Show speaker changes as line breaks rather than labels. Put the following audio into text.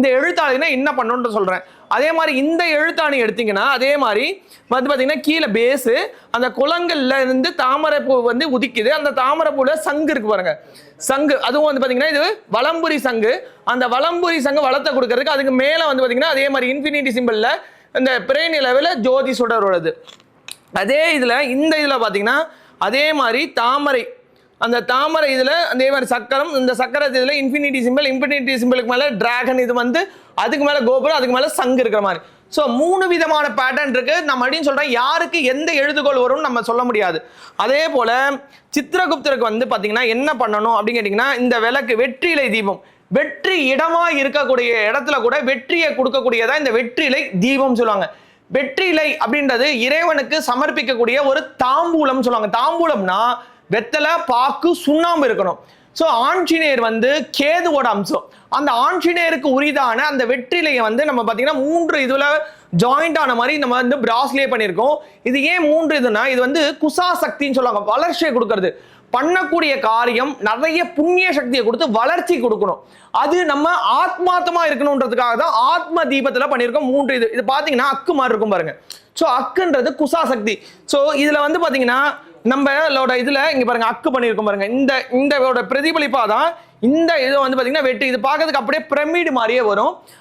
இந்த எழுத்தாணினா என்ன பண்ணணும்னு சொல்கிறேன் அதே மாதிரி இந்த எழுத்தாணி எடுத்தீங்கன்னா அதே மாதிரி வந்து பார்த்தீங்கன்னா கீழே பேஸு அந்த குளங்கள்ல இருந்து தாமரைப்பூ வந்து உதிக்குது. அந்த தாமரைப்பூவில் சங்கு இருக்கு பாருங்க. சங்கு அதுவும் வந்து பார்த்தீங்கன்னா இது வலம்புரி சங்கு. அந்த வலம்புரி சங்கு வளத்தை கொடுக்கறதுக்கு அதுக்கு மேலே வந்து பார்த்திங்கன்னா அதே மாதிரி இன்ஃபினிட்டி சிம்பிளில் இந்த பிரெயின் நிலவில் ஜோதி சுடர் உள்ளது. அதே இதில் இந்த இதில் பார்த்தீங்கன்னா அதே மாதிரி தாமரை அந்த தாமரை இதில் அதே மாதிரி சக்கரம் இந்த சக்கரத்து இதில் இன்ஃபினிட்டி சிம்பிள் இன்ஃபினிட்டி சிம்பிளுக்கு மேலே டிராகன் இது வந்து அதுக்கு மேலே கோபுரம் அதுக்கு மேலே சங்கு இருக்கிற மாதிரி. ஸோ மூணு விதமான பேட்டர்ன் இருக்கு. நான் அப்படின்னு சொல்கிறேன் யாருக்கு எந்த எழுதுகோள் வரும்னு நம்ம சொல்ல முடியாது. அதே போல் சித்திரகுப்தருக்கு வந்து பார்த்தீங்கன்னா என்ன பண்ணணும் அப்படின்னு கேட்டிங்கன்னா இந்த விளக்கு வெற்றிலை தீபம். வெற்றி இடமாக இருக்கக்கூடிய இடத்துல கூட வெற்றியை கொடுக்கக்கூடியதா இந்த வெற்றிலை தீபம் சொல்லுவாங்க. வெற்றிலை அப்படின்றது இறைவனுக்கு சமர்ப்பிக்கக்கூடிய ஒரு தாம்பூலம் சொல்லுவாங்க. தாம்பூலம்னா வெத்தலை பாக்கு சுண்ணாம்பு இருக்கணும். ஸோ ஆஞ்சநேயர் வந்து கேதுவோட அம்சம். அந்த ஆஞ்சநேயருக்கு உரிதான அந்த வெற்றிலையை வந்து நம்ம பார்த்தீங்கன்னா மூன்று இதில் ஜாயிண்ட் ஆன மாதிரி நம்ம வந்து பிராஸ்லே பண்ணியிருக்கோம். இது ஏன் மூன்று இதுனா இது வந்து குசா சக்தின்னு சொல்லுவாங்க. வளர்ச்சியை கொடுக்கறது. பண்ணக்கூடிய காரியம் நிறைய புண்ணிய சக்தியை கொடுத்து வளர்ச்சி கொடுக்கணும். அது நம்ம ஆத்மாத்தமா இருக்கணுன்றதுக்காக தான் ஆத்ம தீபத்துல பண்ணியிருக்கோம் மூன்று இது. இது பாத்தீங்கன்னா அக்கு மாதிரி இருக்கும் பாருங்க. ஸோ அக்குன்றது குசா சக்தி. ஸோ இதுல வந்து பாத்தீங்கன்னா நம்மளோட இதுல இங்க பாருங்க அக்கு பண்ணியிருக்கோம் பாருங்க. இந்த இந்த பிரதிபலிப்பா தான் இந்த இது வந்து பாத்தீங்கன்னா வெட்டு. இது பார்க்கறதுக்கு அப்படியே பிரமிடு மாதிரியே வரும்.